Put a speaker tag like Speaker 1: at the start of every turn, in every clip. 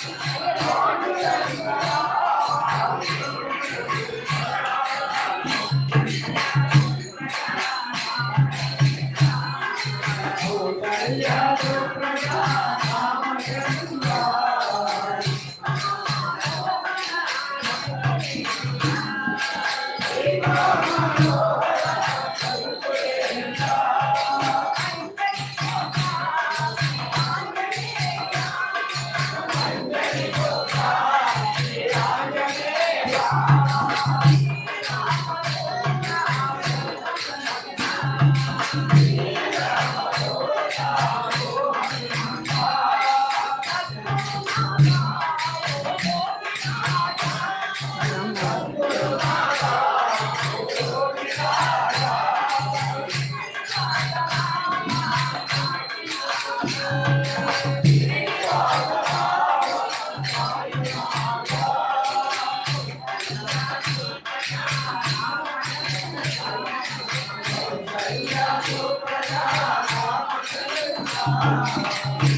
Speaker 1: Oh, Thank you.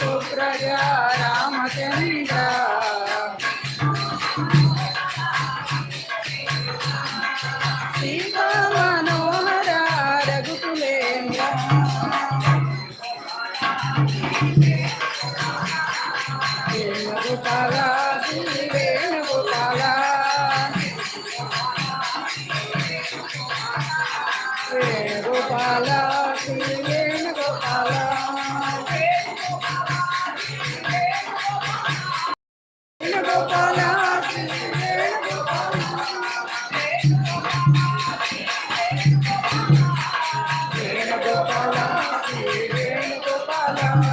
Speaker 1: Supraja Ramachandra. Sita మనోహర రఘుకులేంద్ర. వేణుగోపాల శ్రీ వేణుగోపాల వేణుగోపాల శ్రీ వేణుగోపాల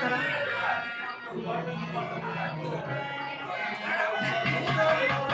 Speaker 1: करा Thank you.